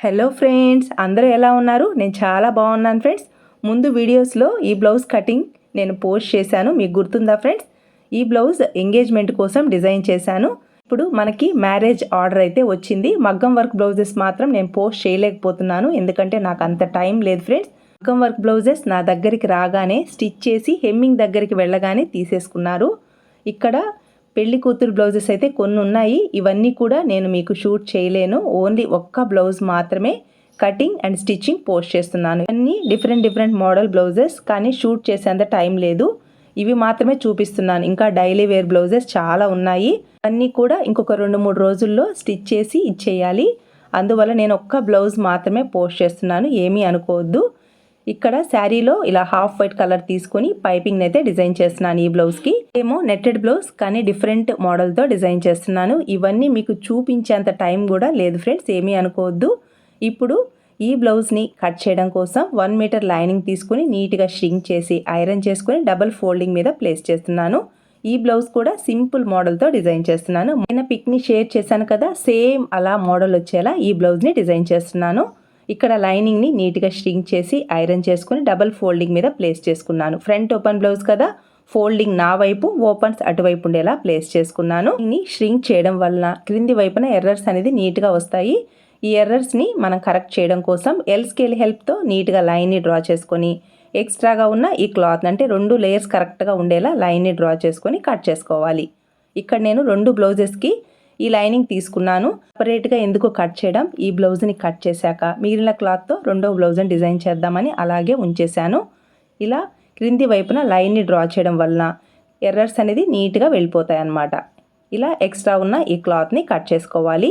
Hello friends అందరూ ఎలా ఉన్నారు? నేను చాలా బాగున్నాను ఫ్రెండ్స్. ముందు వీడియోస్లో ఈ బ్లౌజ్ కటింగ్ నేను పోస్ట్ చేశాను. మీకు గుర్తుందా ఫ్రెండ్స్? ఈ బ్లౌజ్ ఎంగేజ్మెంట్ కోసం డిజైన్ చేశాను. ఇప్పుడు మనకి మ్యారేజ్ ఆర్డర్ అయితే వచ్చింది. మగ్గం వర్క్ బ్లౌజెస్ మాత్రం నేను పోస్ట్ చేయలేకపోతున్నాను. ఎందుకంటే నాకు అంత టైం లేదు ఫ్రెండ్స్. మగ్గం వర్క్ బ్లౌజెస్ నా దగ్గరికి రాగానే స్టిచ్ చేసి హెమ్మింగ్ దగ్గరికి వెళ్ళగానే తీసేసుకున్నారు. ఇక్కడ పెళ్ళి కూతురు బ్లౌజెస్ అయితే కొన్ని ఉన్నాయి ఇవన్నీ కూడా నేను మీకు షూట్ చేయలేను. ఓన్లీ ఒక్క బ్లౌజ్ మాత్రమే కటింగ్ అండ్ స్టిచ్చింగ్ పోస్ట్ చేస్తున్నాను. అన్ని డిఫరెంట్ డిఫరెంట్ మోడల్ బ్లౌజెస్ కానీ షూట్ చేసేంత టైం లేదు. ఇవి మాత్రమే చూపిస్తున్నాను. ఇంకా డైలీ వేర్ బ్లౌజెస్ చాలా ఉన్నాయి. అన్నీ కూడా ఇంకొక రెండు మూడు రోజుల్లో స్టిచ్ చేసి ఇచ్చేయాలి. అందువల్ల నేను ఒక్క బ్లౌజ్ మాత్రమే పోస్ట్ చేస్తున్నాను. ఏమీ అనుకోవద్దు. ఇక్కడ శారీలో ఇలా హాఫ్ వైట్ కలర్ తీసుకొని పైపింగ్ అయితే డిజైన్ చేస్తున్నాను ఈ బ్లౌజ్కి. ఏమో నెట్టెడ్ బ్లౌజ్ కానీ డిఫరెంట్ మోడల్తో డిజైన్ చేస్తున్నాను. ఇవన్నీ మీకు చూపించేంత టైం కూడా లేదు ఫ్రెండ్స్ ఏమీ అనుకోవద్దు. ఇప్పుడు ఈ బ్లౌజ్ని కట్ చేయడం కోసం వన్ మీటర్ లైనింగ్ తీసుకుని నీట్గా షింక్ చేసి ఐరన్ చేసుకుని డబల్ ఫోల్డింగ్ మీద ప్లేస్ చేస్తున్నాను. ఈ బ్లౌజ్ కూడా సింపుల్ మోడల్తో డిజైన్ చేస్తున్నాను. నేను పిక్ని షేర్ చేశాను కదా సేమ్ అలా మోడల్ వచ్చేలా ఈ బ్లౌజ్ని డిజైన్ చేస్తున్నాను. ఇక్కడ లైనింగ్ని నీట్గా స్ట్రింగ్ చేసి ఐరన్ చేసుకుని డబల్ ఫోల్డింగ్ మీద ప్లేస్ చేసుకున్నాను. ఫ్రంట్ ఓపెన్ బ్లౌజ్ కదా ఫోల్డింగ్ నా వైపు ఓపెన్స్ అటువైపు ఉండేలా ప్లేస్ చేసుకున్నాను. దీన్ని ష్రింక్ చేయడం వలన క్రింది వైపున ఎర్రర్స్ అనేది నీట్గా వస్తాయి. ఈ ఎర్రర్స్ని మనం కరెక్ట్ చేయడం కోసం ఎల్ స్కేల్ హెల్ప్తో నీట్గా లైన్ని డ్రా చేసుకొని ఎక్స్ట్రాగా ఉన్న ఈ క్లాత్ అంటే రెండు లేయర్స్ కరెక్ట్గా ఉండేలా లైన్ని డ్రా చేసుకొని కట్ చేసుకోవాలి. ఇక్కడ నేను రెండు బ్లౌజెస్కి ఈ లైనింగ్ తీసుకున్నాను. సపరేట్గా ఎందుకు కట్ చేయడం ఈ బ్లౌజ్ని కట్ చేశాక మిగిలిన క్లాత్తో రెండో బ్లౌజ్ని డిజైన్ చేద్దామని అలాగే ఉంచేశాను. ఇలా క్రింది వైపున లైన్ని డ్రా చేయడం వలన ఎర్రర్స్ అనేది నీట్గా వెళ్ళిపోతాయి అన్నమాట ఇలా ఎక్స్ట్రా ఉన్న ఈ క్లాత్ని కట్ చేసుకోవాలి.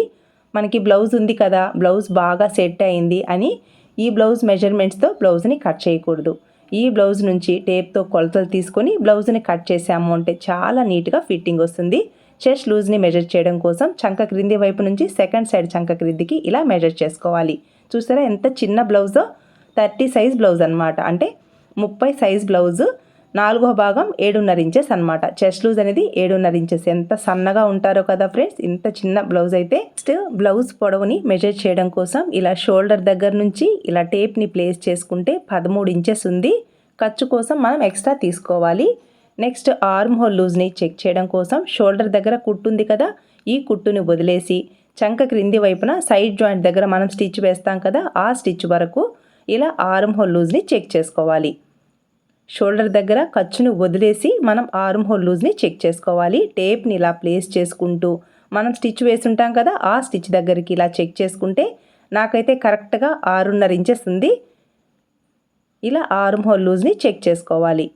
మనకి బ్లౌజ్ ఉంది కదా బ్లౌజ్ బాగా సెట్ అయింది అని ఈ బ్లౌజ్ మెజర్మెంట్స్తో బ్లౌజ్ని కట్ చేయకూడదు. ఈ బ్లౌజ్ నుంచి టేప్తో కొలతలు తీసుకొని బ్లౌజ్ని కట్ చేసాము అంటే చాలా నీట్గా ఫిట్టింగ్ వస్తుంది. చెస్ట్ లూజ్ని మెజర్ చేయడం కోసం చంక క్రింది వైపు నుంచి సెకండ్ సైడ్ చంక క్రిందికి ఇలా మెజర్ చేసుకోవాలి. చూసారా ఎంత చిన్న బ్లౌజో థర్టీ సైజ్ బ్లౌజ్ అనమాట అంటే ముప్పై సైజ్ బ్లౌజు నాలుగో భాగం ఏడున్నర ఇంచెస్ అనమాట చెస్ట్ లూజ్ అనేది ఏడున్నర ఇంచెస్ ఎంత సన్నగా ఉంటారో కదా ఫ్రెండ్స్ ఇంత చిన్న బ్లౌజ్ అయితే నెక్స్ట్ బ్లౌజ్ పొడవుని మెజర్ చేయడం కోసం ఇలా షోల్డర్ దగ్గర నుంచి ఇలా టేప్ని ప్లేస్ చేసుకుంటే పదమూడు ఇంచెస్ ఉంది. ఖర్చు కోసం మనం ఎక్స్ట్రా తీసుకోవాలి. నెక్స్ట్ ఆర్మ్ హోల్ లూజ్ని చెక్ చేయడం కోసం షోల్డర్ దగ్గర కుట్టుంది కదా ఈ కుట్టుని వదిలేసి చంక క్రింది వైపున సైడ్ జాయింట్ దగ్గర మనం స్టిచ్ వేస్తాం కదా ఆ స్టిచ్ వరకు ఇలా ఆర్మ్ హోల్ లూజ్ని చెక్ చేసుకోవాలి. షోల్డర్ దగ్గర ఖర్చును వదిలేసి మనం ఆర్మ్ హోల్ లూజ్ని చెక్ చేసుకోవాలి. టేప్ని ఇలా ప్లేస్ చేసుకుంటూ మనం స్టిచ్ వేసుంటాం కదా ఆ స్టిచ్ దగ్గరికి ఇలా చెక్ చేసుకుంటే నాకైతే కరెక్ట్గా ఆరున్నర ఇంచెస్ ఉంది. ఇలా ఆర్మ్ హోల్ లూజ్ని చెక్ చేసుకోవాలి.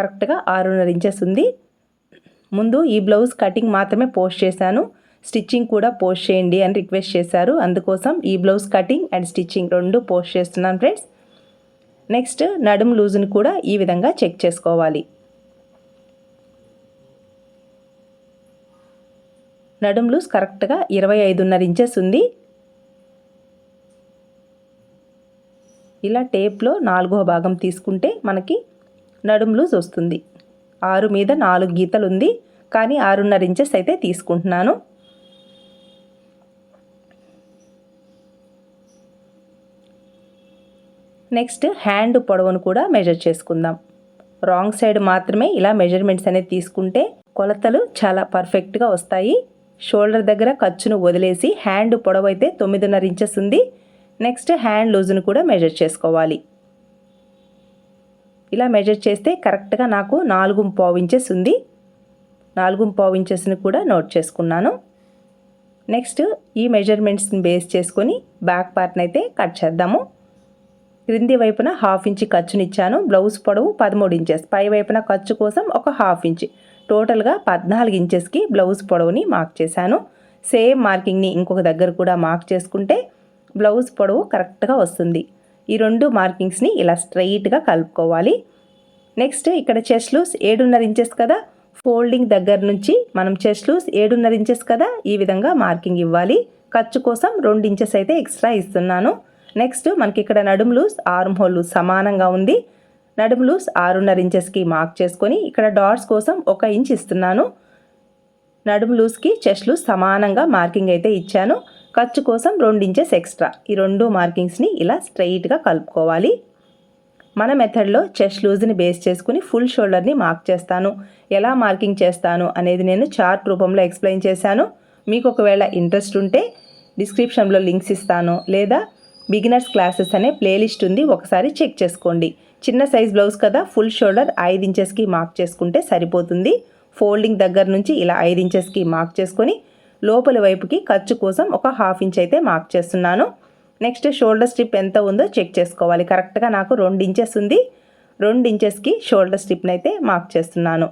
కరెక్ట్గా ఆరున్నర ఇంచెస్ ఉంది. ముందు ఈ బ్లౌజ్ కటింగ్ మాత్రమే పోస్ట్ చేశాను. స్టిచ్చింగ్ కూడా పోస్ట్ చేయండి అని రిక్వెస్ట్ చేశారు. అందుకోసం ఈ బ్లౌజ్ కటింగ్ అండ్ స్టిచ్చింగ్ రెండు పోస్ట్ చేస్తున్నాను ఫ్రెండ్స్. నెక్స్ట్ నడుము లూజ్ని కూడా ఈ విధంగా చెక్ చేసుకోవాలి. నడుము లూజ్ కరెక్ట్గా ఇరవై ఐదున్నర ఇంచెస్ ఉంది. ఇలా టేప్లో నాలుగో భాగం తీసుకుంటే మనకి నడుము లూజ్ వస్తుంది ఆరు మీద నాలుగు గీతలు ఉంది కానీ ఆరున్నర ఇంచెస్ అయితే తీసుకుంటున్నాను. నెక్స్ట్ హ్యాండ్ పొడవును కూడా మెజర్ చేసుకుందాం. రాంగ్ సైడ్ మాత్రమే ఇలా మెజర్మెంట్స్ అనేది తీసుకుంటే కొలతలు చాలా పర్ఫెక్ట్గా వస్తాయి. షోల్డర్ దగ్గర ఖర్చును వదిలేసి హ్యాండ్ పొడవు అయితే తొమ్మిదిన్నర ఇంచెస్ ఉంది. నెక్స్ట్ హ్యాండ్ లూజ్ను కూడా మెజర్ చేసుకోవాలి. ఇలా మెజర్ చేస్తే కరెక్ట్గా నాకు నాలుగు పావు ఇంచెస్ ఉంది. నాలుగు పావు ఇంచెస్ని కూడా నోట్ చేసుకున్నాను. నెక్స్ట్ ఈ మెజర్మెంట్స్ని బేస్ చేసుకొని బ్యాక్ పార్ట్ని అయితే కట్ చేద్దాము. క్రింది వైపున హాఫ్ ఇంచ్ ఖర్చునిచ్చాను బ్లౌజ్ పొడవు పదమూడు ఇంచెస్ పై వైపున ఖర్చు కోసం ఒక హాఫ్ ఇంచ్ టోటల్గా పద్నాలుగు ఇంచెస్కి బ్లౌజ్ పొడవుని మార్క్ చేశాను. సేమ్ మార్కింగ్ని ఇంకొక దగ్గర కూడా మార్క్ చేసుకుంటే బ్లౌజ్ పొడవు కరెక్ట్గా వస్తుంది. ఈ రెండు మార్కింగ్స్ని ఇలా స్ట్రైట్గా కలుపుకోవాలి. నెక్స్ట్ ఇక్కడ చెస్ట్ లూస్ ఏడున్నర ఇంచెస్ కదా. ఫోల్డింగ్ దగ్గర నుంచి మనం చెస్ట్ లూస్ ఏడున్నర ఇంచెస్ కదా ఈ విధంగా మార్కింగ్ ఇవ్వాలి. ఖర్చు కోసం రెండు ఇంచెస్ అయితే ఎక్స్ట్రా ఇస్తున్నాను. నెక్స్ట్ మనకి ఇక్కడ నడుము లూస్ ఆర్మ్ హోల్ లూస్ సమానంగా ఉంది. నడుము లూస్ ఆరున్నర ఇంచెస్కి మార్క్ చేసుకొని ఇక్కడ డాట్స్ కోసం ఒక ఇంచ్ ఇస్తున్నాను. నడుము లూస్కి చెస్ట్ లూస్ సమానంగా మార్కింగ్ అయితే ఇచ్చాను. ఖర్చు కోసం రెండు ఇంచెస్ ఎక్స్ట్రా. ఈ రెండు మార్కింగ్స్ని ఇలా స్ట్రైట్గా కలుపుకోవాలి. మన మెథడ్లో చెస్ట్ లూజ్ని బేస్ చేసుకుని ఫుల్ షోల్డర్ని మార్క్ చేస్తాను. ఎలా మార్కింగ్ చేస్తాను అనేది నేను చార్ట్ రూపంలో ఎక్స్ప్లెయిన్ చేశాను. మీకు ఒకవేళ ఇంట్రెస్ట్ ఉంటే డిస్క్రిప్షన్లో లింక్స్ ఇస్తాను. లేదా బిగినర్స్ క్లాసెస్ అనే ప్లేలిస్ట్ ఉంది ఒకసారి చెక్ చేసుకోండి. చిన్న సైజ్ బ్లౌజ్ కదా ఫుల్ షోల్డర్ ఐదు ఇంచెస్కి మార్క్ చేసుకుంటే సరిపోతుంది. ఫోల్డింగ్ దగ్గర నుంచి ఇలా ఐదు ఇంచెస్కి మార్క్ చేసుకొని లోపల వైపుకి ఖర్చు కోసం ఒక హాఫ్ ఇంచ్ అయితే మార్క్ చేస్తున్నాను. నెక్స్ట్ షోల్డర్ స్ట్రిప్ ఎంత ఉందో చెక్ చేసుకోవాలి. కరెక్ట్గా నాకు రెండు ఇంచెస్ ఉంది. రెండు ఇంచెస్కి షోల్డర్ స్ట్రిప్ని అయితే మార్క్ చేస్తున్నాను.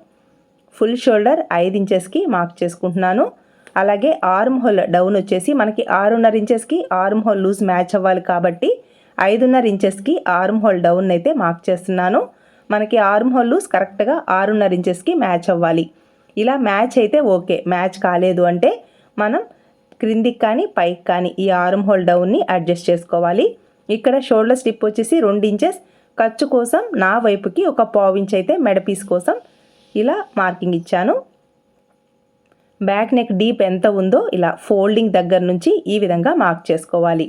ఫుల్ షోల్డర్ ఐదు ఇంచెస్కి మార్క్ చేసుకుంటున్నాను. అలాగే ఆర్మ్ హోల్ డౌన్ వచ్చేసి మనకి ఆరున్నర ఇంచెస్కి ఆర్మ్ హోల్ లూజ్ మ్యాచ్ అవ్వాలి కాబట్టి ఐదున్నర ఇంచెస్కి ఆర్మ్ హోల్ డౌన్ అయితే మార్క్ చేస్తున్నాను. మనకి ఆర్మ్ హోల్ లూజ్ కరెక్ట్గా ఆరున్నర ఇంచెస్కి మ్యాచ్ అవ్వాలి. ఇలా మ్యాచ్ అయితే ఓకే. మ్యాచ్ కాలేదు అంటే మనం క్రిందికి కానీ పైకి కానీ ఈ ఆర్మ్ హోల్ డౌన్ని అడ్జస్ట్ చేసుకోవాలి. ఇక్కడ షోల్డర్ స్టిప్ వచ్చేసి రెండు ఇంచెస్ ఖర్చు కోసం నా వైపుకి ఒక పావు ఇంచ్ అయితే మెడ పీస్ కోసం ఇలా మార్కింగ్ ఇచ్చాను. బ్యాక్ నెక్ డీప్ ఎంత ఉందో ఇలా ఫోల్డింగ్ దగ్గర నుంచి ఈ విధంగా మార్క్ చేసుకోవాలి.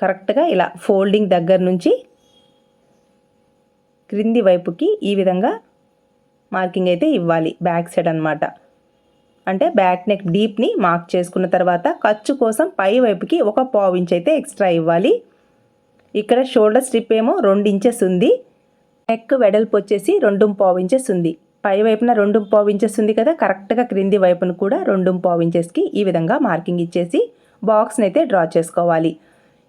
కరెక్ట్గా ఇలా ఫోల్డింగ్ దగ్గర నుంచి క్రింది వైపుకి ఈ విధంగా మార్కింగ్ అయితే ఇవ్వాలి. బ్యాక్ సైడ్ అనమాట అంటే బ్యాక్ నెక్ డీప్ని మార్క్ చేసుకున్న తర్వాత ఖర్చు కోసం పై వైపుకి ఒక పావు ఇంచ్ అయితే ఎక్స్ట్రా ఇవ్వాలి. ఇక్కడ షోల్డర్ స్ట్రిప్ ఏమో రెండు ఇంచెస్ ఉంది. నెక్ వెడల్పు వచ్చేసి రెండు పావు ఇంచెస్ ఉంది. పై వైపున రెండు పావు ఇంచెస్ ఉంది కదా కరెక్ట్గా క్రింది వైపున కూడా రెండు పావు ఇంచెస్కి ఈ విధంగా మార్కింగ్ ఇచ్చేసి బాక్స్ని అయితే డ్రా చేసుకోవాలి.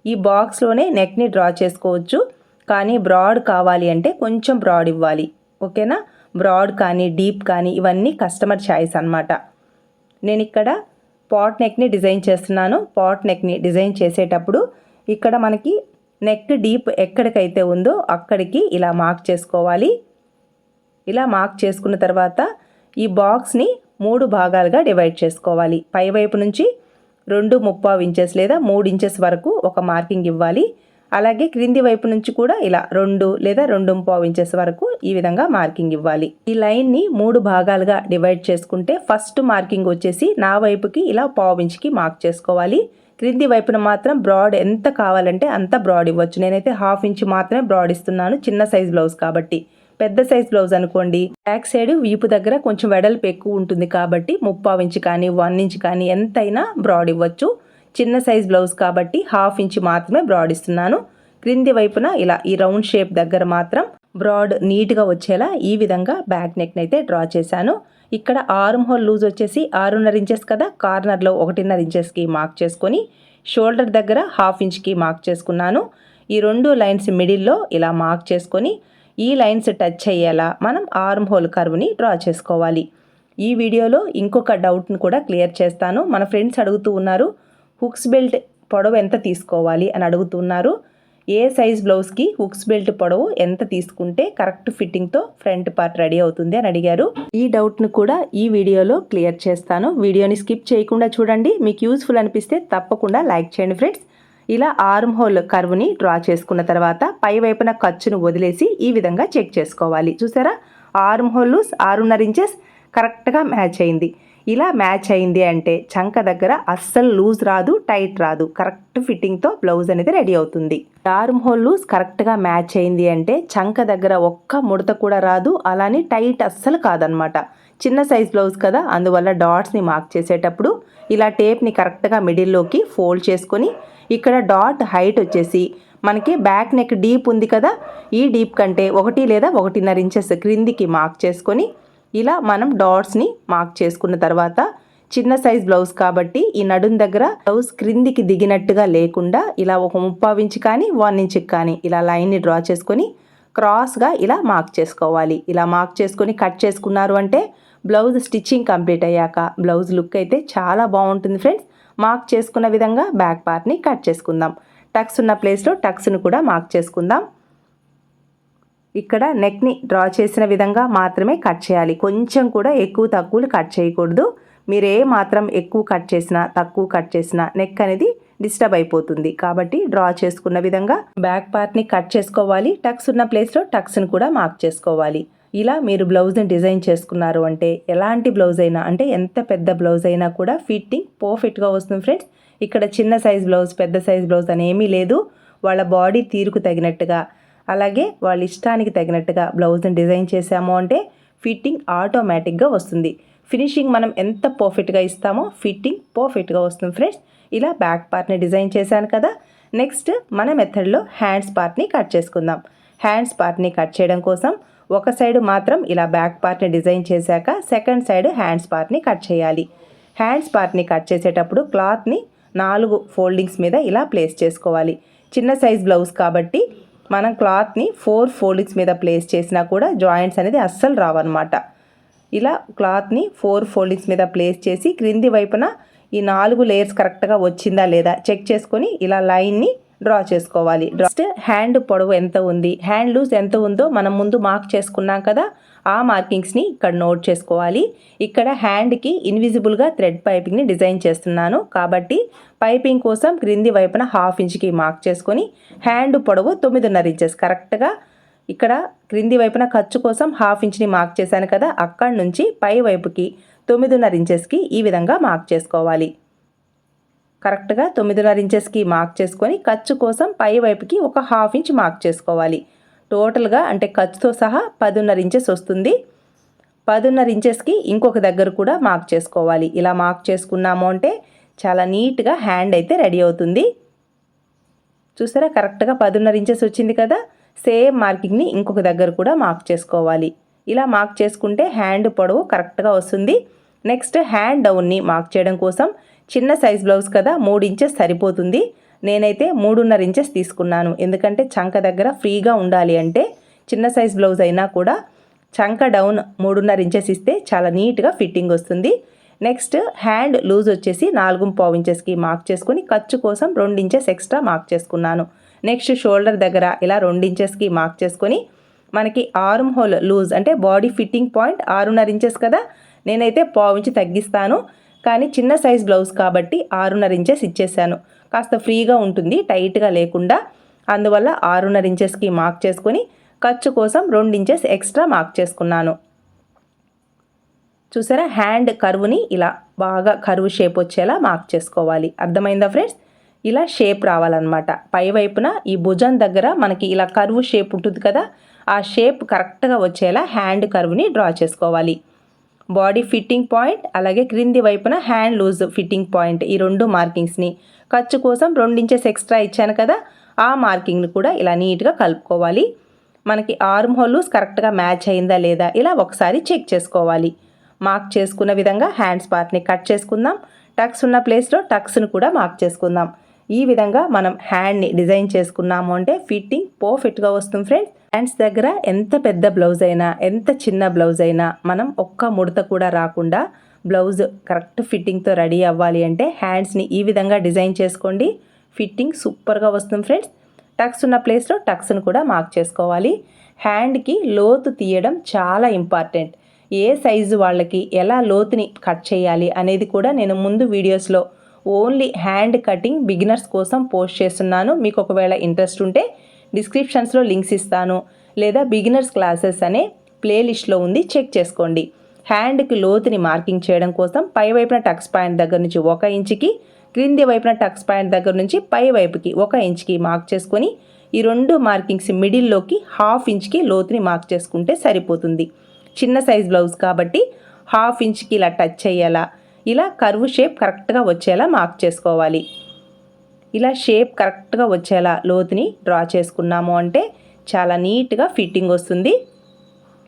ఈ బాక్స్లోనే నెక్ని డ్రా చేసుకోవచ్చు. కానీ బ్రాడ్ కావాలి అంటే కొంచెం బ్రాడ్ ఇవ్వాలి. ఓకేనా? బ్రాడ్ కానీ డీప్ కానీ ఇవన్నీ కస్టమర్ ఛాయిస్ అనమాట నేను ఇక్కడ పాట్ నెక్ని డిజైన్ చేస్తున్నాను. పాట్ నెక్ని డిజైన్ చేసేటప్పుడు ఇక్కడ మనకి నెక్ డీప్ ఎక్కడికైతే ఉందో అక్కడికి ఇలా మార్క్ చేసుకోవాలి. ఇలా మార్క్ చేసుకున్న తర్వాత ఈ బాక్స్ని మూడు భాగాలుగా డివైడ్ చేసుకోవాలి. పైవైపు నుంచి రెండు ముప్పావు ఇంచెస్ లేదా మూడు ఇంచెస్ వరకు ఒక మార్కింగ్ ఇవ్వాలి. అలాగే క్రింది వైపు నుంచి కూడా ఇలా రెండు లేదా రెండు పావు ఇంచెస్ వరకు ఈ విధంగా మార్కింగ్ ఇవ్వాలి. ఈ లైన్ని మూడు భాగాలుగా డివైడ్ చేసుకుంటే ఫస్ట్ మార్కింగ్ వచ్చేసి నా వైపుకి ఇలా పావు ఇంచ్కి మార్క్ చేసుకోవాలి. క్రింది వైపున మాత్రం బ్రాడ్ ఎంత కావాలంటే అంత బ్రాడ్ ఇవ్వచ్చు. నేనైతే హాఫ్ ఇంచ్ మాత్రమే బ్రాడ్ ఇస్తున్నాను చిన్న సైజ్ బ్లౌజ్ కాబట్టి. పెద్ద సైజ్ బ్లౌజ్ అనుకోండి బ్యాక్ సైడ్ వీపు దగ్గర కొంచెం వెడల్పు ఎక్కువ ఉంటుంది కాబట్టి ముప్పావు ఇంచ్ కానీ వన్ ఇంచ్ కానీ ఎంతైనా బ్రాడ్ ఇవ్వచ్చు. చిన్న సైజ్ బ్లౌజ్ కాబట్టి హాఫ్ ఇంచ్ మాత్రమే బ్రాడ్ ఇస్తున్నాను. క్రింది వైపున ఇలా ఈ రౌండ్ షేప్ దగ్గర మాత్రం బ్రాడ్ నీట్గా వచ్చేలా ఈ విధంగా బ్యాక్ నెక్ని అయితే డ్రా చేశాను. ఇక్కడ ఆర్మ్ హోల్ లూజ్ వచ్చేసి ఆరున్నర ఇంచెస్ కదా కార్నర్లో ఒకటిన్నర ఇంచెస్కి మార్క్ చేసుకొని షోల్డర్ దగ్గర హాఫ్ ఇంచ్కి మార్క్ చేసుకున్నాను. ఈ రెండు లైన్స్ మిడిల్లో ఇలా మార్క్ చేసుకొని ఈ లైన్స్ టచ్ అయ్యేలా మనం ఆర్మ్ హోల్ కర్వ్ని డ్రా చేసుకోవాలి. ఈ వీడియోలో ఇంకొక డౌట్ని కూడా క్లియర్ చేస్తాను. మన ఫ్రెండ్స్ అడుగుతూ ఉన్నారు హుక్స్ బెల్ట్ పొడవు ఎంత తీసుకోవాలి అని అడుగుతున్నారు. ఏ సైజ్ బ్లౌజ్కి హుక్స్ బెల్ట్ పొడవు ఎంత తీసుకుంటే కరెక్ట్ ఫిట్టింగ్తో ఫ్రంట్ పార్ట్ రెడీ అవుతుంది అని అడిగారు. ఈ డౌట్ను కూడా ఈ వీడియోలో క్లియర్ చేస్తాను. వీడియోని స్కిప్ చేయకుండా చూడండి. మీకు యూస్ఫుల్ అనిపిస్తే తప్పకుండా లైక్ చేయండి ఫ్రెండ్స్. ఇలా ఆర్మ్ హోల్ కర్వ్ని డ్రా చేసుకున్న తర్వాత పై వైపున ఖర్చును వదిలేసి ఈ విధంగా చెక్ చేసుకోవాలి. చూసారా? ఆర్మ్ హోల్ ఆరున్నర ఇంచెస్ కరెక్ట్గా మ్యాచ్ అయింది. ఇలా మ్యాచ్ అయింది అంటే చంక దగ్గర అస్సలు లూజ్ రాదు టైట్ రాదు. కరెక్ట్ ఫిట్టింగ్తో బ్లౌజ్ అనేది రెడీ అవుతుంది. ఆర్మ్ హోల్ లూజ్ కరెక్ట్గా మ్యాచ్ అయింది అంటే చంక దగ్గర ఒక్క ముడత కూడా రాదు అలానే టైట్ అస్సలు కాదనమాట. చిన్న సైజ్ బ్లౌజ్ కదా అందువల్ల డాట్స్ని మార్క్ చేసేటప్పుడు ఇలా టేప్ని కరెక్ట్గా మిడిల్లోకి ఫోల్డ్ చేసుకొని ఇక్కడ డాట్ హైట్ వచ్చేసి మనకి బ్యాక్ నెక్ డీప్ ఉంది కదా ఈ డీప్ కంటే ఒకటి లేదా ఒకటిన్నర ఇంచెస్ క్రిందికి మార్క్ చేసుకొని ఇలా మనం డాట్స్ని మార్క్ చేసుకున్న తర్వాత చిన్న సైజ్ బ్లౌజ్ కాబట్టి ఈ నడుం దగ్గర బ్లౌజ్ క్రిందికి దిగినట్టుగా లేకుండా ఇలా ఒక ముప్పావు ఇంచ్ కానీ వన్ ఇంచ్కి కానీ ఇలా లైన్ని డ్రా చేసుకొని క్రాస్గా ఇలా మార్క్ చేసుకోవాలి. ఇలా మార్క్ చేసుకొని కట్ చేసుకున్నారు అంటే బ్లౌజ్ స్టిచ్చింగ్ కంప్లీట్ అయ్యాక బ్లౌజ్ లుక్ అయితే చాలా బాగుంటుంది ఫ్రెండ్స్. మార్క్ చేసుకున్న విధంగా బ్యాక్ పార్ట్ని కట్ చేసుకుందాం. టక్స్ ఉన్న ప్లేస్లో టక్స్ను కూడా మార్క్ చేసుకుందాం. ఇక్కడ నెక్ని డ్రా చేసిన విధంగా మాత్రమే కట్ చేయాలి. కొంచెం కూడా ఎక్కువ తక్కువలు కట్ చేయకూడదు. మీరు ఏ మాత్రం ఎక్కువ కట్ చేసినా తక్కువ కట్ చేసినా నెక్ అనేది డిస్టర్బ్ అయిపోతుంది. కాబట్టి డ్రా చేసుకున్న విధంగా బ్యాక్ పార్ట్ని కట్ చేసుకోవాలి. టక్స్ ఉన్న ప్లేస్లో టక్స్ని కూడా మార్క్ చేసుకోవాలి. ఇలా మీరు బ్లౌజ్ని డిజైన్ చేసుకున్నారు అంటే ఎలాంటి బ్లౌజ్ అయినా అంటే ఎంత పెద్ద బ్లౌజ్ అయినా కూడా ఫిట్టింగ్ పర్ఫెక్ట్గా వస్తుంది ఫ్రెండ్స్ ఇక్కడ చిన్న సైజ్ బ్లౌజ్ పెద్ద సైజ్ బ్లౌజ్ అని ఏమీ లేదు. వాళ్ళ బాడీ తీరుకు తగినట్టుగా అలాగే వాళ్ళ ఇష్టానికి తగినట్టుగా బ్లౌజ్ని డిజైన్ చేసాము అంటే ఫిట్టింగ్ ఆటోమేటిక్గా వస్తుంది. ఫినిషింగ్ మనం ఎంత పర్ఫెక్ట్గా ఇస్తామో ఫిట్టింగ్ పర్ఫెక్ట్గా వస్తుంది ఫ్రెండ్స్. ఇలా బ్యాక్ పార్ట్ని డిజైన్ చేశాను కదా. నెక్స్ట్ మన మెథడ్లో హ్యాండ్స్ పార్ట్ని కట్ చేసుకుందాం. హ్యాండ్స్ పార్ట్ని కట్ చేయడం కోసం ఒక సైడ్ మాత్రం ఇలా బ్యాక్ పార్ట్ని డిజైన్ చేశాక సెకండ్ సైడ్ హ్యాండ్స్ పార్ట్ని కట్ చేయాలి. హ్యాండ్స్ పార్ట్ని కట్ చేసేటప్పుడు క్లాత్ని నాలుగు ఫోల్డింగ్స్ మీద ఇలా ప్లేస్ చేసుకోవాలి. చిన్న సైజ్ బ్లౌజ్ కాబట్టి మనం క్లాత్ని ఫోర్ ఫోల్డింగ్స్ మీద ప్లేస్ చేసినా కూడా జాయింట్స్ అనేది అస్సలు రావన్నమాట. ఇలా క్లాత్ని ఫోర్ ఫోల్డింగ్స్ మీద ప్లేస్ చేసి క్రింది వైపున ఈ నాలుగు లేయర్స్ కరెక్ట్గా వచ్చిందా లేదా చెక్ చేసుకొని ఇలా లైన్ని డ్రా చేసుకోవాలి. నెక్స్ట్ హ్యాండ్ పొడవు ఎంత ఉంది? హ్యాండ్ లూజ్ ఎంత ఉందో మనం ముందు మార్క్ చేసుకున్నాం కదా ఆ మార్కింగ్స్ని ఇక్కడ నోట్ చేసుకోవాలి. ఇక్కడ హ్యాండ్కి ఇన్విజిబుల్గా థ్రెడ్ పైపింగ్ని డిజైన్ చేస్తున్నాను. కాబట్టి పైపింగ్ కోసం క్రింది వైపున హాఫ్ ఇంచ్కి మార్క్ చేసుకొని హ్యాండ్ పొడవు తొమ్మిదిన్నర ఇంచెస్ కరెక్ట్గా ఇక్కడ క్రింది వైపున ఖర్చు కోసం హాఫ్ ఇంచ్ని మార్క్ చేశాను కదా అక్కడి నుంచి పై వైపుకి తొమ్మిదిన్నర ఇంచెస్కి ఈ విధంగా మార్క్ చేసుకోవాలి. కరెక్ట్గా తొమ్మిదిన్నర ఇంచెస్కి మార్క్ చేసుకొని ఖర్చు కోసం పై వైపుకి ఒక హాఫ్ ఇంచ్ మార్క్ చేసుకోవాలి. టోటల్గా అంటే ఖర్చుతో సహా పదున్నర ఇంచెస్ వస్తుంది. పదున్నర ఇంచెస్కి ఇంకొక దగ్గర కూడా మార్క్ చేసుకోవాలి. ఇలా మార్క్ చేసుకున్నాము అంటే చాలా నీట్గా హ్యాండ్ అయితే రెడీ అవుతుంది. చూసారా? కరెక్ట్గా పదున్నర ఇంచెస్ వచ్చింది కదా? సేమ్ మార్కింగ్ని ఇంకొక దగ్గర కూడా మార్క్ చేసుకోవాలి. ఇలా మార్క్ చేసుకుంటే హ్యాండ్ పొడవు కరెక్ట్గా వస్తుంది. నెక్స్ట్ హ్యాండ్ డౌన్ని మార్క్ చేయడం కోసం చిన్న సైజ్ బ్లౌజ్ కదా మూడు ఇంచెస్ సరిపోతుంది. నేనైతే మూడున్నర ఇంచెస్ తీసుకున్నాను. ఎందుకంటే చంక దగ్గర ఫ్రీగా ఉండాలి అంటే చిన్న సైజ్ బ్లౌజ్ అయినా కూడా చంక డౌన్ మూడున్నర ఇంచెస్ ఇస్తే చాలా నీట్గా ఫిట్టింగ్ వస్తుంది. నెక్స్ట్ హ్యాండ్ లూజ్ వచ్చేసి నాలుగు పావు ఇంచెస్కి మార్క్ చేసుకుని ఖర్చు కోసం రెండు ఇంచెస్ ఎక్స్ట్రా మార్క్ చేసుకున్నాను. నెక్స్ట్ షోల్డర్ దగ్గర ఇలా రెండు ఇంచెస్కి మార్క్ చేసుకొని మనకి ఆర్మ్ హోల్ లూజ్ అంటే బాడీ ఫిట్టింగ్ పాయింట్ ఆరున్నర ఇంచెస్ కదా నేనైతే పావు ఇంచి తగ్గిస్తాను. కానీ చిన్న సైజ్ బ్లౌజ్ కాబట్టి ఆరున్నర ఇంచెస్ ఇచ్చేసాను. కాస్త ఫ్రీగా ఉంటుంది టైట్గా లేకుండా. అందువల్ల ఆరున్నర ఇంచెస్కి మార్క్ చేసుకొని ఖర్చు కోసం రెండు ఇంచెస్ ఎక్స్ట్రా మార్క్ చేసుకున్నాను. చూసారా? హ్యాండ్ కరువుని ఇలా బాగా కరువు షేప్ వచ్చేలా మార్క్ చేసుకోవాలి. అర్థమైందా ఫ్రెండ్స్? ఇలా షేప్ రావాలన్నమాట. పై వైపున ఈ భుజం దగ్గర మనకి ఇలా కర్వ్ షేప్ ఉంటుంది కదా? ఆ షేప్ కరెక్ట్గా వచ్చేలా హ్యాండ్ కరువుని డ్రా చేసుకోవాలి. బాడీ ఫిట్టింగ్ పాయింట్ అలాగే క్రింది వైపున హ్యాండ్ లూజ్ ఫిట్టింగ్ పాయింట్ ఈ రెండు మార్కింగ్స్ని. ఖర్చు కోసం రెండించెస్ ఎక్స్ట్రా ఇచ్చాను కదా ఆ మార్కింగ్ని కూడా ఇలా నీట్గా కలుపుకోవాలి. మనకి ఆర్మ్ హోల్ లూజ్ కరెక్ట్గా మ్యాచ్ అయిందా లేదా ఇలా ఒకసారి చెక్ చేసుకోవాలి. మార్క్ చేసుకున్న విధంగా హ్యాండ్స్ పార్ట్ని కట్ చేసుకుందాం. టక్స్ ఉన్న ప్లేస్లో టక్స్ను కూడా మార్క్ చేసుకుందాం. ఈ విధంగా మనం హ్యాండ్ని డిజైన్ చేసుకున్నాము అంటే ఫిట్టింగ్ పర్ఫెక్ట్గా వస్తుంది ఫ్రెండ్స్. హ్యాండ్స్ దగ్గర ఎంత పెద్ద బ్లౌజ్ అయినా ఎంత చిన్న బ్లౌజ్ అయినా మనం ఒక్క ముడత కూడా రాకుండా బ్లౌజ్ కరెక్ట్ ఫిట్టింగ్తో రెడీ అవ్వాలి అంటే హ్యాండ్స్ని ఈ విధంగా డిజైన్ చేసుకోండి. ఫిట్టింగ్ సూపర్గా వస్తుంది ఫ్రెండ్స్ టక్స్ ఉన్న ప్లేస్లో టక్స్ను కూడా మార్క్ చేసుకోవాలి. హ్యాండ్కి లోతు తీయడం చాలా ఇంపార్టెంట్ ఏ సైజు వాళ్ళకి ఎలా లోతుని కట్ చేయాలి అనేది కూడా నేను ముందు వీడియోస్లో ఓన్లీ హ్యాండ్ కటింగ్ బిగినర్స్ కోసం పోస్ట్ చేస్తున్నాను. మీకు ఒకవేళ ఇంట్రెస్ట్ ఉంటే డిస్క్రిప్షన్స్లో లింక్స్ ఇస్తాను. లేదా బిగినర్స్ క్లాసెస్ అనే ప్లేలిస్ట్లో ఉంది చెక్ చేసుకోండి. హ్యాండ్కి లోతుని మార్కింగ్ చేయడం కోసం పై వైపున టక్స్ పాయింట్ దగ్గర నుంచి ఒక ఇంచుకి క్రింది వైపున టక్స్ పాయింట్ దగ్గర నుంచి పై వైపుకి ఒక ఇంచ్కి మార్క్ చేసుకొని ఈ రెండు మార్కింగ్స్ మిడిల్లోకి హాఫ్ ఇంచ్కి లోతుని మార్క్ చేసుకుంటే సరిపోతుంది. చిన్న సైజ్ బ్లౌజ్ కాబట్టి హాఫ్ ఇంచ్కి ఇలా టచ్ అయ్యేలా ఇలా కర్వ్ షేప్ కరెక్ట్గా వచ్చేలా మార్క్ చేసుకోవాలి. ఇలా షేప్ కరెక్ట్గా వచ్చేలా లోతుని డ్రా చేసుకున్నాము అంటే చాలా నీట్గా ఫిట్టింగ్ వస్తుంది.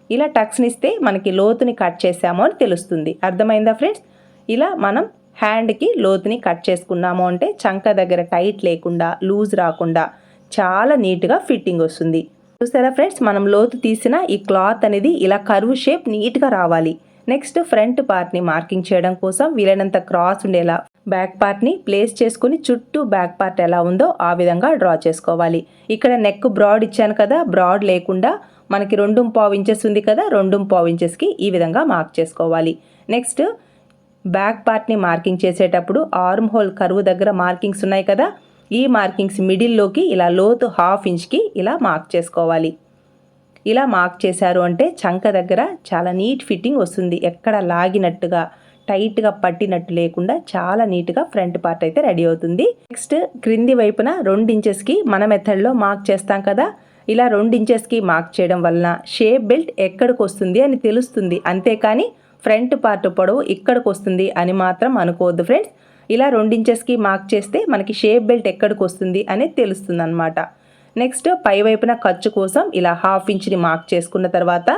ఇలా టక్స్ని ఇస్తే మనకి లోతుని కట్ చేసాము అని తెలుస్తుంది. అర్థమైందా ఫ్రెండ్స్? ఇలా మనం హ్యాండ్కి లోతుని కట్ చేసుకున్నాము అంటే చంక దగ్గర టైట్ లేకుండా లూజ్ రాకుండా చాలా నీట్గా ఫిట్టింగ్ వస్తుంది. చూసారా ఫ్రెండ్స్? మనం లోతు తీసిన ఈ క్లాత్ అనేది ఇలా కరువు షేప్ నీట్గా రావాలి. నెక్స్ట్ ఫ్రంట్ పార్ట్ని మార్కింగ్ చేయడం కోసం వీలైనంత క్రాస్ ఉండేలా బ్యాక్ పార్ట్ని ప్లేస్ చేసుకుని చుట్టూ బ్యాక్ పార్ట్ ఎలా ఉందో ఆ విధంగా డ్రా చేసుకోవాలి. ఇక్కడ నెక్ బ్రాడ్ ఇచ్చాను కదా బ్రాడ్ లేకుండా మనకి రెండు పావు ఇంచెస్ ఉంది కదా రెండు పావు ఇంచెస్కి ఈ విధంగా మార్క్ చేసుకోవాలి. నెక్స్ట్ బ్యాక్ పార్ట్ని మార్కింగ్ చేసేటప్పుడు ఆర్మ్ హోల్ కరువు దగ్గర మార్కింగ్స్ ఉన్నాయి కదా ఈ మార్కింగ్స్ మిడిల్లోకి ఇలా లోతు హాఫ్ ఇంచ్కి ఇలా మార్క్ చేసుకోవాలి. ఇలా మార్క్ చేశారు అంటే చంక దగ్గర చాలా నీట్ ఫిట్టింగ్ వస్తుంది ఎక్కడ లాగినట్టుగా. టైట్గా పట్టినట్టు లేకుండా చాలా నీట్గా ఫ్రంట్ పార్ట్ అయితే రెడీ అవుతుంది. నెక్స్ట్ క్రింది వైపున రెండు ఇంచెస్కి మన మెథడ్లో మార్క్ చేస్తాం కదా ఇలా రెండు ఇంచెస్కి మార్క్ చేయడం వలన షేప్ బెల్ట్ ఎక్కడికి వస్తుంది అని తెలుస్తుంది. అంతేకాని ఫ్రంట్ పార్ట్ పొడవు ఇక్కడికి వస్తుంది అని మాత్రం అనుకోవద్దు ఫ్రెండ్స్. ఇలా రెండు ఇంచెస్కి మార్క్ చేస్తే మనకి షేప్ బెల్ట్ ఎక్కడికి వస్తుంది అనేది తెలుస్తుంది అనమాట నెక్స్ట్ పై వైపున ఖర్చు కోసం ఇలా హాఫ్ ఇంచ్ని మార్క్ చేసుకున్న తర్వాత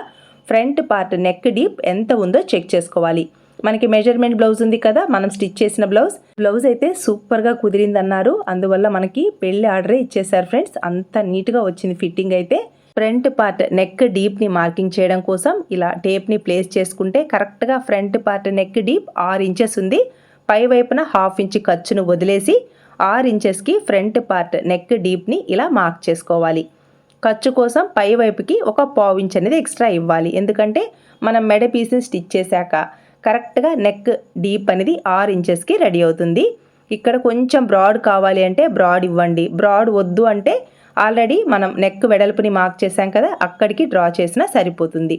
ఫ్రంట్ పార్ట్ నెక్ డీప్ ఎంత ఉందో చెక్ చేసుకోవాలి. మనకి మెజర్మెంట్ బ్లౌజ్ ఉంది కదా మనం స్టిచ్ చేసిన బ్లౌజ్ బ్లౌజ్ అయితే సూపర్గా కుదిరింది అన్నారు అందువల్ల మనకి పెళ్ళి ఆర్డరే ఇచ్చేసారు ఫ్రెండ్స్ అంత నీట్గా వచ్చింది ఫిట్టింగ్ అయితే. ఫ్రంట్ పార్ట్ నెక్ డీప్ని మార్కింగ్ చేయడం కోసం ఇలా టేప్ని ప్లేస్ చేసుకుంటే కరెక్ట్గా ఫ్రంట్ పార్ట్ నెక్ డీప్ ఆరు ఇంచెస్ ఉంది. పై వైపున హాఫ్ ఇంచ్ ఖర్చును వదిలేసి ఆరు ఇంచెస్కి ఫ్రంట్ పార్ట్ నెక్ డీప్ని ఇలా మార్క్ చేసుకోవాలి. ఖర్చు కోసం పై వైపుకి ఒక పావు ఇంచ్ అనేది ఎక్స్ట్రా ఇవ్వాలి. ఎందుకంటే మనం మెడ పీస్ని స్టిచ్ చేశాక కరెక్ట్గా నెక్ డీప్ అనేది ఆరు ఇంచెస్కి రెడీ అవుతుంది. ఇక్కడ కొంచెం బ్రాడ్ కావాలి అంటే బ్రాడ్ ఇవ్వండి. బ్రాడ్ వద్దు అంటే ఆల్రెడీ మనం నెక్ వెడల్పుని మార్క్ చేసాం కదా అక్కడికి డ్రా చేసినా సరిపోతుంది.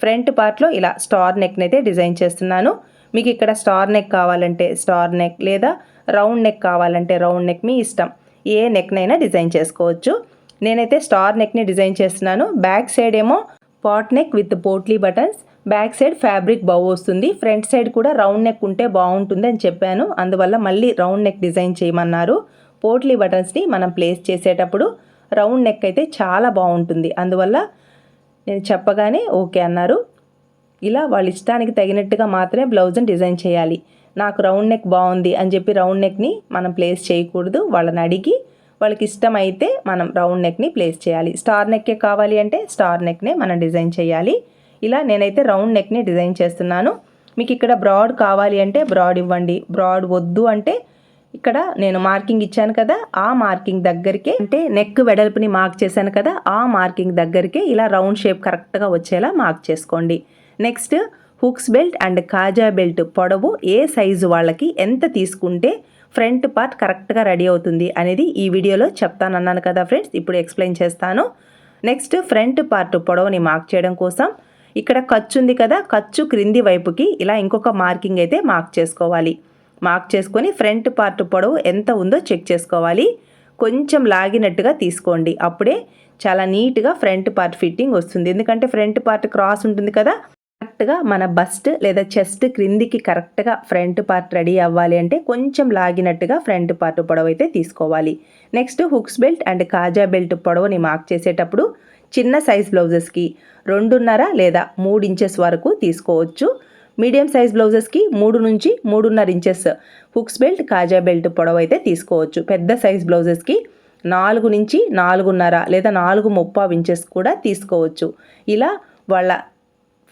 ఫ్రంట్ పార్ట్లో ఇలా స్టార్ నెక్ని అయితే డిజైన్ చేస్తున్నాను. మీకు ఇక్కడ స్టార్ నెక్ కావాలంటే స్టార్ నెక్ లేదా రౌండ్ నెక్ కావాలంటే రౌండ్ నెక్ మీ ఇష్టం. ఏ నెక్నైనా డిజైన్ చేసుకోవచ్చు. నేనైతే స్టార్ నెక్ని డిజైన్ చేస్తున్నాను. బ్యాక్ సైడ్ ఏమో pot neck with potli buttons. Back side fabric bow వస్తుంది. ఫ్రంట్ సైడ్ కూడా రౌండ్ నెక్ ఉంటే బాగుంటుంది అని చెప్పాను. అందువల్ల మళ్ళీ రౌండ్ నెక్ డిజైన్ చేయమన్నారు. పోట్లీ బటన్స్ని మనం ప్లేస్ చేసేటప్పుడు రౌండ్ నెక్ అయితే చాలా బాగుంటుంది. అందువల్ల నేను చెప్పగానే ఓకే అన్నారు. ఇలా వాళ్ళ ఇష్టానికి తగినట్టుగా మాత్రమే బ్లౌజ్ని డిజైన్ చేయాలి. నాకు రౌండ్ నెక్ బాగుంది అని చెప్పి రౌండ్ నెక్ని మనం ప్లేస్ చేయకూడదు. వాళ్ళని అడిగి వాళ్ళకి ఇష్టమైతే మనం రౌండ్ నెక్ని ప్లేస్ చేయాలి. స్టార్ నెక్కే కావాలి అంటే స్టార్ నెక్నే మనం డిజైన్ చేయాలి. ఇలా నేనైతే రౌండ్ నెక్ని డిజైన్ చేస్తున్నాను. మీకు ఇక్కడ బ్రాడ్ కావాలి అంటే బ్రాడ్ ఇవ్వండి. బ్రాడ్ వద్దు అంటే ఇక్కడ నేను మార్కింగ్ ఇచ్చాను కదా ఆ మార్కింగ్ దగ్గరికే అంటే నెక్ వెడల్పుని మార్క్ చేశాను కదా ఆ మార్కింగ్ దగ్గరికే ఇలా రౌండ్ షేప్ కరెక్ట్గా వచ్చేలా మార్క్ చేసుకోండి. నెక్స్ట్ హుక్స్ బెల్ట్ అండ్ కాజా బెల్ట్ పొడవు ఏ సైజు వాళ్ళకి ఎంత తీసుకుంటే ఫ్రంట్ పార్ట్ కరెక్ట్గా రెడీ అవుతుంది అనేది ఈ వీడియోలో చెప్తానన్నాను కదా ఫ్రెండ్స్ ఇప్పుడు ఎక్స్ప్లెయిన్ చేస్తాను. నెక్స్ట్ ఫ్రంట్ పార్ట్ పొడవుని మార్క్ చేయడం కోసం ఇక్కడ ఖర్చు ఉంది కదా ఖర్చు క్రింది వైపుకి ఇలా ఇంకొక మార్కింగ్ అయితే మార్క్ చేసుకోవాలి. మార్క్ చేసుకొని ఫ్రంట్ పార్ట్ పొడవు ఎంత ఉందో చెక్ చేసుకోవాలి. కొంచెం లాగినట్టుగా తీసుకోండి. అప్పుడే చాలా నీట్గా ఫ్రంట్ పార్ట్ ఫిట్టింగ్ వస్తుంది. ఎందుకంటే ఫ్రంట్ పార్ట్ క్రాస్ ఉంటుంది కదా కరెక్ట్గా మన బస్ట్ లేదా చెస్ట్ క్రిందికి కరెక్ట్గా ఫ్రంట్ పార్ట్ రెడీ అవ్వాలి అంటే కొంచెం లాగినట్టుగా ఫ్రంట్ పార్ట్ పొడవు అయితే తీసుకోవాలి. నెక్స్ట్ హుక్స్ బెల్ట్ అండ్ కాజా బెల్ట్ పొడవుని మార్క్ చేసేటప్పుడు చిన్న సైజ్ బ్లౌజెస్కి రెండున్నర లేదా మూడు ఇంచెస్ వరకు తీసుకోవచ్చు. మీడియం సైజ్ బ్లౌజెస్కి మూడు నుంచి మూడున్నర ఇంచెస్ హుక్స్ బెల్ట్ కాజా బెల్ట్ పొడవు అయితే తీసుకోవచ్చు. పెద్ద సైజ్ బ్లౌజెస్కి నాలుగు నుంచి నాలుగున్నర లేదా నాలుగు ముప్పావు ఇంచెస్ కూడా తీసుకోవచ్చు. ఇలా వాళ్ళ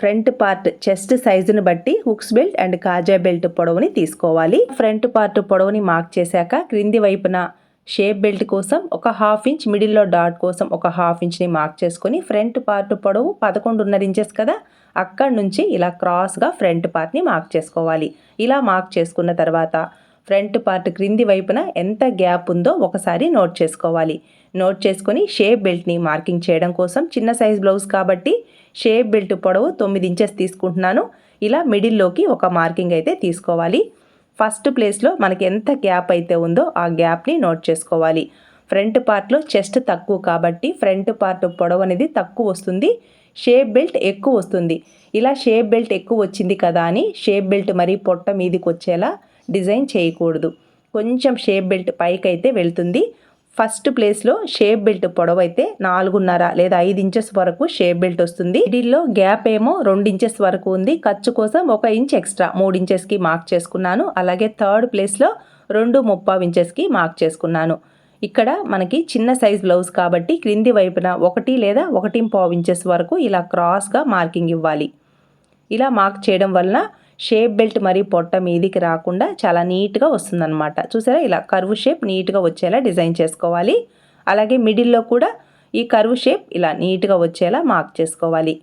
ఫ్రంట్ పార్ట్ చెస్ట్ సైజుని బట్టి హుక్స్ బెల్ట్ అండ్ కాజా బెల్ట్ పొడవుని తీసుకోవాలి. ఫ్రంట్ పార్ట్ పొడవుని మార్క్ చేశాక క్రింది వైపున షేప్ బెల్ట్ కోసం ఒక హాఫ్ ఇంచ్ మిడిల్లో డాట్ కోసం ఒక హాఫ్ ఇంచ్ని మార్క్ చేసుకొని ఫ్రంట్ పార్ట్ పొడవు పదకొండున్నర ఇంచెస్ కదా? అక్కడి నుంచి ఇలా క్రాస్గా ఫ్రంట్ పార్ట్ని మార్క్ చేసుకోవాలి. ఇలా మార్క్ చేసుకున్న తర్వాత ఫ్రంట్ పార్ట్ క్రింది వైపున ఎంత గ్యాప్ ఉందో ఒకసారి నోట్ చేసుకోవాలి. నోట్ చేసుకొని షేప్ బెల్ట్ని మార్కింగ్ చేయడం కోసం చిన్న సైజ్ బ్లౌజ్ కాబట్టి షేప్ బెల్ట్ పొడవు తొమ్మిది ఇంచెస్ తీసుకుంటున్నాను. ఇలా మిడిల్లోకి ఒక మార్కింగ్ అయితే తీసుకోవాలి. ఫస్ట్ ప్లేస్లో మనకి ఎంత గ్యాప్ అయితే ఉందో ఆ గ్యాప్ని నోట్ చేసుకోవాలి. ఫ్రంట్ పార్ట్లో చెస్ట్ తక్కువ కాబట్టి ఫ్రంట్ పార్ట్ పొడవు అనేది తక్కువ వస్తుంది. షేప్ బెల్ట్ ఎక్కువ వస్తుంది. ఇలా షేప్ బెల్ట్ ఎక్కువ వచ్చింది కదా అని షేప్ బెల్ట్ మరీ పొట్ట మీదకి వచ్చేలా డిజైన్ చేయకూడదు. కొంచెం షేప్ బెల్ట్ పైకి అయితే వెళ్తుంది. ఫస్ట్ ప్లేస్లో షేప్ బెల్ట్ పొడవు అయితే నాలుగున్నర లేదా ఐదు ఇంచెస్ వరకు షేప్ బెల్ట్ వస్తుంది. మిడిల్లో గ్యాప్ ఏమో రెండు ఇంచెస్ వరకు ఉంది. ఖర్చు కోసం ఒక ఇంచ్ ఎక్స్ట్రా మూడు ఇంచెస్కి మార్క్ చేసుకున్నాను. అలాగే థర్డ్ ప్లేస్లో రెండు ముప్పావు ఇంచెస్కి మార్క్ చేసుకున్నాను. ఇక్కడ మనకి చిన్న సైజ్ బ్లౌజ్ కాబట్టి క్రింది వైపున ఒకటి లేదా ఒకటి పావు ఇంచెస్ వరకు ఇలా క్రాస్గా మార్కింగ్ ఇవ్వాలి. ఇలా మార్క్ చేయడం వలన షేప్ బెల్ట్ మరి పొట్ట మీదికి రాకుండా చాలా నీట్గా వస్తుందన్నమాట. చూసారా? ఇలా కర్వ్ షేప్ నీట్గా వచ్చేలా డిజైన్ చేసుకోవాలి. అలాగే మిడిల్లో కూడా ఈ కర్వ్ షేప్ ఇలా నీట్గా వచ్చేలా మార్క్ చేసుకోవాలి.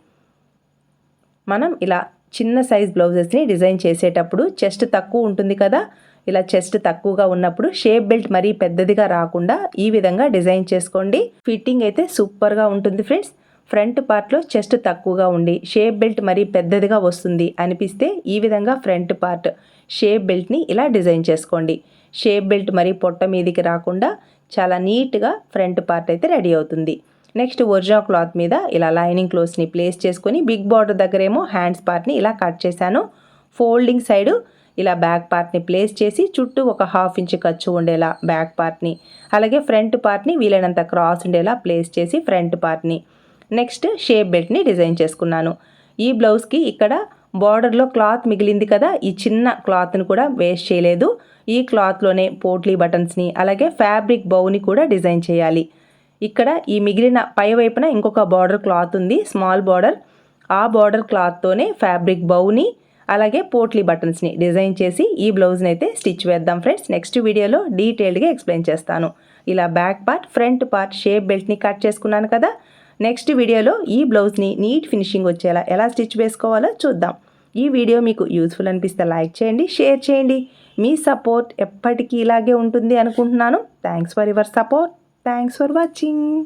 మనం ఇలా చిన్న సైజ్ బ్లౌజెస్ని డిజైన్ చేసేటప్పుడు చెస్ట్ తక్కువ ఉంటుంది కదా? ఇలా చెస్ట్ తక్కువగా ఉన్నప్పుడు షేప్ బెల్ట్ మరీ పెద్దదిగా రాకుండా ఈ విధంగా డిజైన్ చేసుకోండి. ఫిట్టింగ్ అయితే సూపర్గా ఉంటుంది ఫ్రెండ్స్. ఫ్రంట్ పార్ట్లో చెస్ట్ తక్కువగా ఉండి షేప్ బెల్ట్ మరీ పెద్దదిగా వస్తుంది అనిపిస్తే ఈ విధంగా ఫ్రంట్ పార్ట్ షేప్ బెల్ట్ని ఇలా డిజైన్ చేసుకోండి. షేప్ బెల్ట్ మరీ పొట్ట మీదికి రాకుండా చాలా నీట్గా ఫ్రంట్ పార్ట్ అయితే రెడీ అవుతుంది. నెక్స్ట్ ఒరిజినల్ క్లాత్ మీద ఇలా లైనింగ్ క్లోత్స్ని ప్లేస్ చేసుకొని బిగ్ బార్డర్ దగ్గరేమో హ్యాండ్స్ పార్ట్ని ఇలా కట్ చేశాను. ఫోల్డింగ్ సైడ్ ఇలా బ్యాక్ పార్ట్ని ప్లేస్ చేసి చుట్టూ ఒక హాఫ్ ఇంచ్ ఖర్చు ఉండేలా బ్యాక్ పార్ట్ని అలాగే ఫ్రంట్ పార్ట్ని వీలైనంత క్రాస్ ఉండేలా ప్లేస్ చేసి ఫ్రంట్ పార్ట్ని నెక్స్ట్ షేప్ బెల్ట్ని డిజైన్ చేసుకున్నాను. ఈ బ్లౌజ్కి ఇక్కడ బార్డర్లో క్లాత్ మిగిలింది కదా ఈ చిన్న క్లాత్ని కూడా వేస్ట్ చేయలేదు. ఈ క్లాత్లోనే పోట్లీ బటన్స్ని అలాగే ఫ్యాబ్రిక్ బౌని కూడా డిజైన్ చేయాలి. ఇక్కడ ఈ మిగిలిన పై వైపున ఇంకొక బార్డర్ క్లాత్ ఉంది స్మాల్ బార్డర్. ఆ బార్డర్ క్లాత్తోనే ఫ్యాబ్రిక్ బౌని అలాగే పోట్లీ బటన్స్ని డిజైన్ చేసి ఈ బ్లౌజ్ని అయితే స్టిచ్ వేద్దాం ఫ్రెండ్స్. నెక్స్ట్ వీడియోలో డీటెయిల్డ్గా ఎక్స్ప్లెయిన్ చేస్తాను. ఇలా back part front part shape బెల్ట్ని cut చేసుకున్నాను కదా నెక్స్ట్ వీడియోలో ఈ బ్లౌజ్ని నీట్ ఫినిషింగ్ వచ్చేలా ఎలా స్టిచ్ వేసుకోవాలో చూద్దాం. ఈ వీడియో మీకు యూస్ఫుల్ అనిపిస్తే లైక్ చేయండి షేర్ చేయండి. మీ సపోర్ట్ ఎప్పటికీ ఇలాగే ఉంటుంది అనుకుంటున్నాను. Thanks for your support thanks for watching